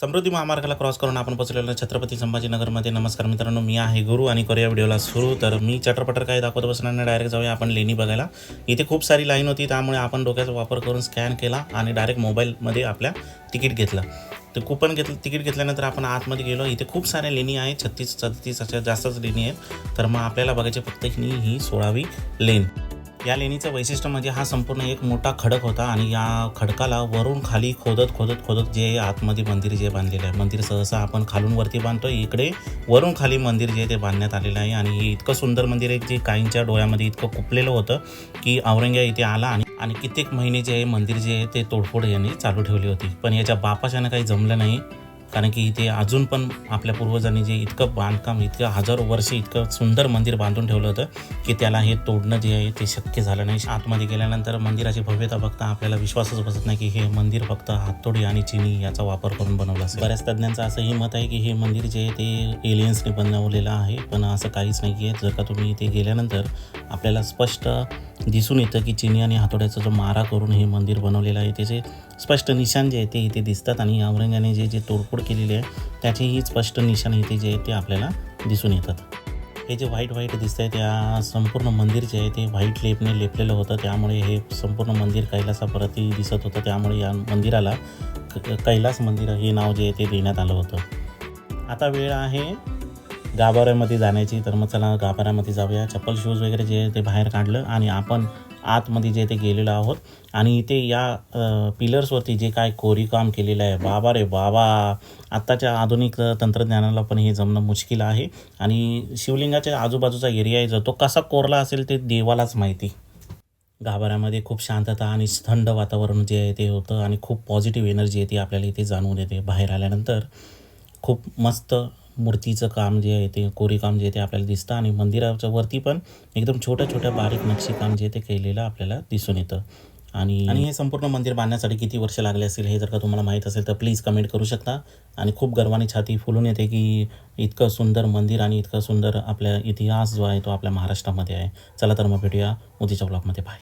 समृद्धी महामार्गाला क्रॉस करून आपण पोहोचलेलो छत्रपती संभाजीनगरमध्ये. नमस्कार मित्रांनो मी आहे गुरु आणि करूया व्हिडिओला सुरू. तर मी चटरपटर काय दाखवत बसणार नाही डायरेक्ट जाऊया आपण लेणी बघायला. इथे खूप सारी लाईन होती त्यामुळे आपण डोक्याचा वापर करून स्कॅन केला आणि डायरेक्ट मोबाईलमध्ये आपल्या तिकीट घेतलं. तर कुपन घेतलं तिकीट घेतल्यानंतर आपण आतमध्ये गेलो. इथे खूप साऱ्या लेणी आहेत छत्तीस सदतीस अशा जास्तच लेणी आहेत. तर मग आपल्याला बघायचे फक्त ही ही सोळावी लेन या लेणीचं वैशिष्ट्य म्हणजे हा संपूर्ण एक मोठा खडक होता आणि या खडकाला वरून खाली खोदत खोदत खोदत जे आतमध्ये मंदिर जे बांधलेलं आहे मंदिर सहसा आपण खालून वरती बांधतो इकडे वरून खाली मंदिर जे आहे ते बांधण्यात आलेलं आहे आणि हे इतकं सुंदर मंदिर आहे जे काहींच्या डोळ्यामध्ये इतकं कुपलेलं होतं की औरंग्या इथे आला आणि आणि कित्येक महिने जे आहे मंदिर जे आहे ते तोडफोड यांनी चालू ठेवली होती. पण याच्या बापाच्यानं काही जमलं नाही. कारण की इथे अजून पण आपल्या पूर्वजांनी जे इतकं बांधकाम इतकं हजारो वर्ष इतकं सुंदर मंदिर बांधून ठेवलं होतं की त्याला हे तोडणं जे आहे ते शक्य झालं नाही. आतमध्ये गेल्यानंतर मंदिराची भव्यता बघता आपल्याला विश्वासच बसत नाही की हे मंदिर फक्त हातोडी आणि चिनी याचा वापर करून बनवलं असेल. बऱ्याच तज्ज्ञांचं असंही मत आहे की हे मंदिर जे आहे ते एलियन्सने बनवलेलं आहे पण असं काहीच नाही आहे जर का तुम्ही इथे गेल्यानंतर आपल्याला स्पष्ट दिसून येतं की चिनी आणि हातोड्याचा जो मारा करून हे मंदिर बनवलेलं आहे त्याचे स्पष्ट निशाण जे आहे ते इथे दिसतात आणि औरंगाने जे जे तोडफोड केलेली आहे त्याचेही स्पष्ट निशाण इथे जे आहे ते आपल्याला दिसून येतात. हे जे व्हाईट व्हाईट दिसतंय त्या संपूर्ण मंदिर जे आहे ते व्हाईट लेपने लेपलेलं होतं त्यामुळे हे संपूर्ण मंदिर कैलासाप्रती दिसत होतं त्यामुळे या मंदिराला कैलास मंदिर हे नाव जे आहे ते देण्यात आलं होतं. आता वेळ आहे गाभाऱ्यामध्ये जाण्याची तर मग चला गाभाऱ्यामध्ये जाऊया. चप्पल शूज वगैरे जे आहे ते बाहेर काढलं आणि आपण आतमध्ये जे ते गेलेलो आहोत आणि इथे या पिलर्सवरती जे काय कोरीकाम केलेलं आहे बाबा रे बाबा! आत्ताच्या आधुनिक तंत्रज्ञानाला पण हे जमणं मुश्किल आहे आणि शिवलिंगाच्या आजूबाजूचा एरिया आहे जो तो कसा कोरला असेल ते देवालाच माहिती. गाभाऱ्यामध्ये खूप शांतता आणि थंड वातावरण जे आहे ते होतं आणि खूप पॉझिटिव्ह एनर्जी आहे ती आपल्याला इथे जाणवून येते बाहेर आल्यानंतर. खूप मस्त मूर्तीचं काम जे आहे ते कोरीकाम जे आहे ते आपल्याला दिसतं आणि मंदिराच्या वरती पण एकदम छोट्या छोट्या बारीक नक्षीकाम जे आहे ते केलेलं आपल्याला दिसून येतं. आणि आणि हे संपूर्ण मंदिर बांधण्यासाठी किती वर्ष लागले असेल हे जर का तुम्हाला माहीत असेल तर प्लीज कमेंट करू शकता. आणि खूप गर्वाने छाती फुलून येते की इतकं सुंदर मंदिर आणि इतकं सुंदर आपल्या इतिहास जो आहे तो आपल्या महाराष्ट्रामध्ये आहे. चला तर मग भेटूया उद्याच्या ब्लॉगमध्ये बाय